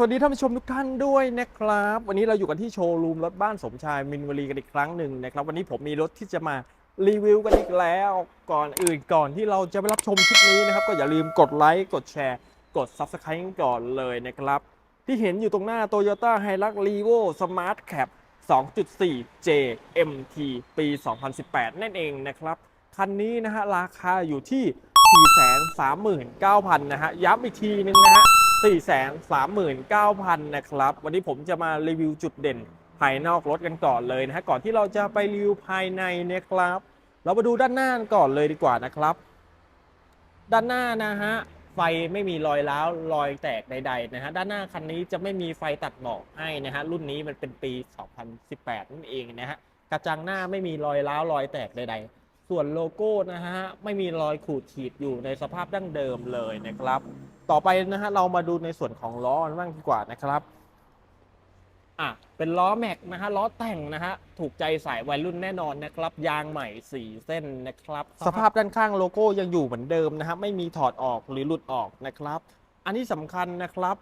สวัสดีท่านผู้ชมทุกท่านด้วยนะครับ วันนี้เราอยู่กันที่โชว์รูมรถบ้านสมชายมินวลีกันอีกครั้งหนึ่งนะครับ วันนี้ผมมีรถที่จะมารีวิวกันอีกแล้ว ก่อนอื่นก่อนที่เราจะไปรับชมคลิปนี้นะครับ ก็อย่าลืมกดไลค์กดแชร์กด Subscribe ก่อนเลยนะครับ ที่เห็นอยู่ตรงหน้า Toyota Hilux Revo Smart Cap 2.4 JMT ปี 2018 นั่นเองนะครับ คันนี้นะฮะราคาอยู่ที่ 439,000 นะฮะย้ำอีกทีนึงนะฮะ 439,000 นะครับ วันนี้ผมจะมารีวิวจุดเด่นภายนอกรถกันก่อนเลยนะฮะก่อนที่เราจะไปรีวิวภายในเนี่ยครับ เรามาดูด้านหน้าก่อนเลยดีกว่านะครับ ด้านหน้านะฮะไฟไม่มีรอยร้าวรอยแตกใดๆนะฮะด้านหน้าคันนี้จะไม่มีไฟตัดหมอกให้นะฮะรุ่นนี้มันเป็นปี 2018 นั่นเองนะฮะกระจังหน้าไม่มีรอยร้าวรอยแตกใดๆ ส่วนโลโก้นะฮะไม่มีรอยขูดขีดอยู่ในสภาพดั้งเดิมเลยนะครับ ต่อไปนะฮะเรามาดูในส่วนของล้อกันบ้างดีกว่านะครับอะเป็นล้อแม็กนะฮะล้อแต่งนะฮะถูกใจสายวัยรุ่นแน่นอนนะครับ ยางใหม่4เส้นนะครับ สภาพด้านข้างโลโก้ยังอยู่เหมือนเดิมนะฮะไม่มีถอดออกหรือหลุดออกนะครับ อันนี้สำคัญนะครับ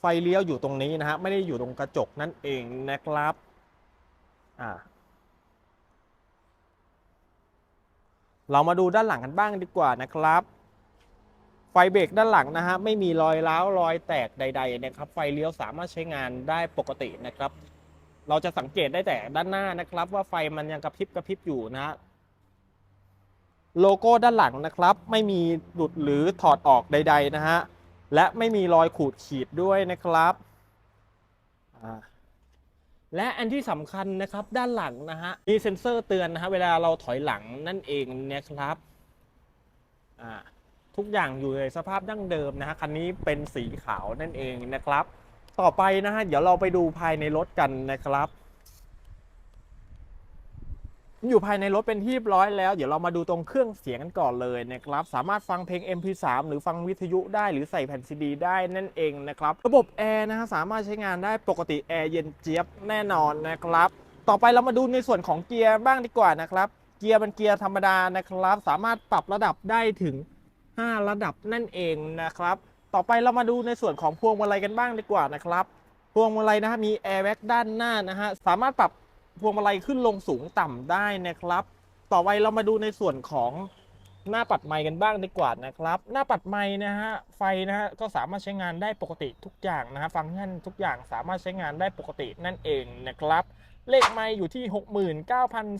ไฟเลี้ยวอยู่ตรงนี้นะฮะไม่ได้อยู่ตรงกระจกนั่นเองนะครับอ่า เรามาดูด้านหลังกันบ้างดีกว่านะครับ ไฟเบรกด้านหลังนะฮะไม่มีรอยร้าวรอยแตกใดๆนะครับ ไฟเลี้ยวสามารถใช้งานได้ปกตินะครับ เราจะสังเกตได้แต่ด้านหน้านะครับ ว่าไฟมันยังกระพริบกระพริบอยู่นะฮะโลโก้ด้านหลังนะครับ ไม่มีหลุดหรือถอดออกใด ๆ นะฮะและไม่มีรอยขูดขีดด้วยนะครับอ่า และอันที่สำคัญนะครับด้านหลังนะฮะมีเซ็นเซอร์เตือนนะฮะเวลาเราถอยหลังนั่นเองนะครับอ่าทุกอย่างอยู่ในสภาพดั้งเดิมนะฮะคันนี้เป็นสีขาวนั่นเองนะครับ ต่อไปนะฮะเดี๋ยวเราไปดูภายในรถกันนะครับ อยู่ภายในรถเป็นที่บร้อยแล้ว เดี๋ยวเรามาดูตรงเครื่องเสียงกันก่อนเลยนะครับ สามารถฟังเพลง MP3 หรือฟังวิทยุได้หรือใส่แผ่นซีดีได้นั่นเองนะครับ ระบบแอร์นะฮะสามารถใช้งานได้ปกติแอร์เย็นเจี๊ยบแน่นอนนะครับ ต่อไปเรามาดูในส่วนของเกียร์บ้างดีกว่านะครับ เกียร์เป็นเกียร์ธรรมดานะครับ สามารถปรับระดับได้ถึง 5 ระดับนั่นเองนะครับ ต่อไปเรามาดูในส่วนของพวงมาลัยกันบ้างดีกว่านะครับพวงมาลัยนะฮะมีแอร์แบ็กด้านหน้านะฮะสามารถปรับ พวงมาลัยขึ้นลงสูงต่ำได้นะครับ ต่อไปเรามาดูในส่วนของหน้าปัดไมค์กันบ้างดีกว่านะครับ หน้าปัดไมค์นะฮะไฟนะฮะก็สามารถใช้งานได้ปกติทุกอย่างนะฮะฟังก์ชันทุกอย่างสามารถใช้งานได้ปกตินั่นเองนะครับ เลขไมค์อยู่ที่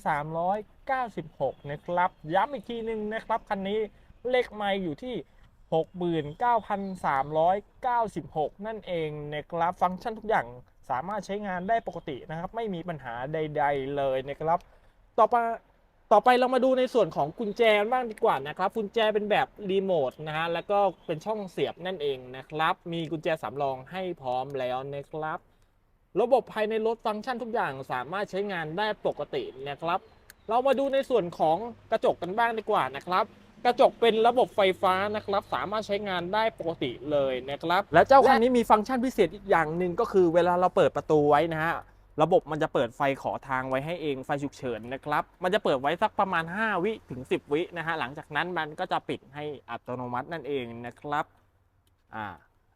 69,396 นะครับ ย้ำอีกทีหนึงนะครับคันนี้เลขไมค์อยู่ที่ 69,396 นั่นเองนะครับฟังก์ชันทุกอย่าง สามารถใช้งานได้ปกตินะครับ ไม่มีปัญหาใด ๆ เลยนะครับ ต่อไปต่อไปเรามาดูในส่วนของกุญแจบ้างดีกว่านะครับ กุญแจเป็นแบบรีโมทนะฮะแล้วก็เป็นช่องเสียบนั่นเองนะครับ มีกุญแจสำรองให้พร้อมแล้วนะครับ ระบบภายในรถฟังก์ชันทุกอย่างสามารถใช้งานได้ปกตินะครับ เรามาดูในส่วนของกระจกกันบ้างดีกว่านะครับ กระจกเป็นระบบไฟฟ้านะครับ สามารถใช้งานได้ปกติเลยนะครับ และเจ้าคันนี้มีฟังก์ชันพิเศษอีกอย่างหนึ่งก็คือเวลาเราเปิดประตูไว้นะฮะระบบมันจะเปิดไฟขอทางไว้ให้เองไฟฉุกเฉินนะครับ มันจะเปิดไว้สักประมาณ 5 วิถึง 10 วินะฮะหลังจากนั้นมันก็จะปิดให้อัตโนมัตินั่นเองนะครับอ่า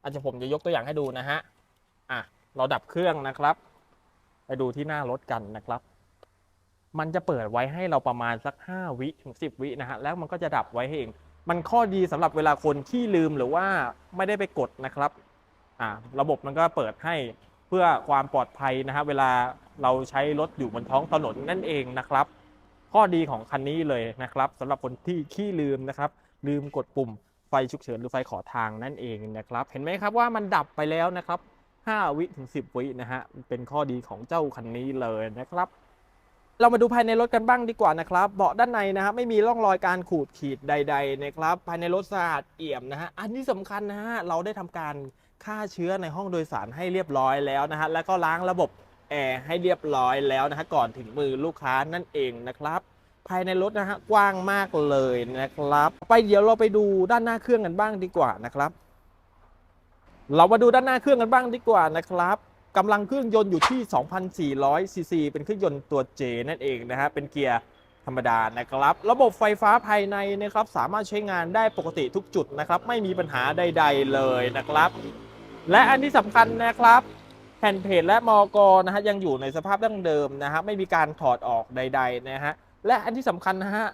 อาจจะผมจะยกตัวอย่างให้ดูนะฮะอะเราดับเครื่องนะครับ ไปดูที่หน้ารถกันนะครับ มันจะเปิดไว้ให้เราประมาณสัก 5 วิถึง 10 วินะฮะแล้วมันก็จะดับไว้เอง มันข้อดีสำหรับเวลาคนที่ลืมหรือว่าไม่ได้ไปกดนะครับอ่าระบบมันก็เปิดให้เพื่อความปลอดภัยนะฮะเวลาเราใช้รถอยู่บนท้องถนนนั่นเองนะครับ ข้อดีของคันนี้เลยนะครับสำหรับคนที่ขี้ลืมนะครับ ลืมกดปุ่มไฟฉุกเฉินหรือไฟขอทางนั่นเองนะครับ เห็นไหมครับว่ามันดับไปแล้วนะครับ 5 วิถึง 10 วินะฮะเป็นข้อดีของเจ้าคันนี้เลยนะครับ เรามาดูภายในรถกันบ้างดีกว่านะครับเบาะด้านในนะครับไม่มีร่องรอยการขูดขีดใด ๆ นะครับ ภายในรถสะอาดเอี่ยมนะฮะอันนี้สำคัญนะฮะเราได้ทำการฆ่าเชื้อในห้องโดยสารให้เรียบร้อยแล้วนะฮะแล้วก็ล้างระบบแอร์ให้เรียบร้อยแล้วนะฮะก่อนถึงมือลูกค้านั่นเองนะครับ ภายในรถนะฮะกว้างมากเลยนะครับ ไปเดี๋ยวเราไปดูด้านหน้าเครื่องกันบ้างดีกว่านะครับ เรามาดูด้านหน้าเครื่องกันบ้างดีกว่านะครับ กำลังเครื่องยนต์อยู่ที่ 2,400 ซีซี เป็นเครื่องยนต์ตัว J นั่นเองนะฮะ เป็นเกียร์ธรรมดานะครับ ระบบไฟฟ้าภายในนะครับ สามารถใช้งานได้ปกติทุกจุดนะครับ ไม่มีปัญหาใด ๆ เลยนะครับ และอันที่สำคัญนะครับแผ่นเพจและมอกนะฮะยังอยู่ในสภาพดั้งเดิมนะฮะไม่มีการถอดออกใด ๆ นะฮะ และอันที่สำคัญนะฮะ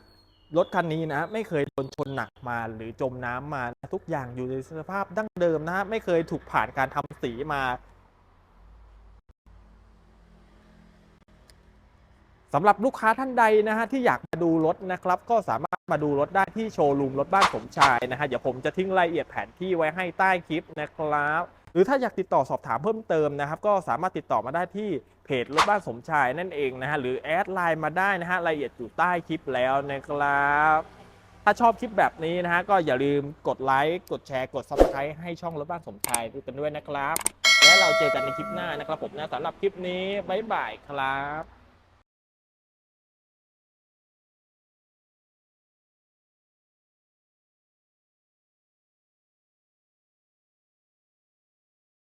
รถคันนี้นะฮะไม่เคยโดนชนหนักมาหรือจมน้ำมาทุกอย่างอยู่ในสภาพดั้งเดิมนะฮะไม่เคยถูกผ่านการทำสีมา สำหรับลูกค้าท่านใดนะฮะที่อยากมาดูรถนะครับ ก็สามารถมาดูรถได้ที่โชว์รูมรถบ้านสมชายนะฮะเดี๋ยวผมจะทิ้งรายละเอียดแผนที่ไว้ให้ใต้คลิปนะครับหรือถ้าอยากติดต่อสอบถามเพิ่มเติมนะครับ ก็สามารถติดต่อมาได้ที่เพจรถบ้านสมชายนั่นเองนะฮะหรือแอดไลน์มาได้นะฮะรายละเอียดอยู่ใต้คลิปแล้วนะครับถ้าชอบคลิปแบบนี้นะฮะก็อย่าลืมกดไลค์กดแชร์กด subscribe ให้ช่องรถบ้านสมชายด้วยกันด้วยนะครับ และเราเจอกันในคลิปหน้านะครับผมนะสำหรับคลิปนี้บ๊ายบายครับ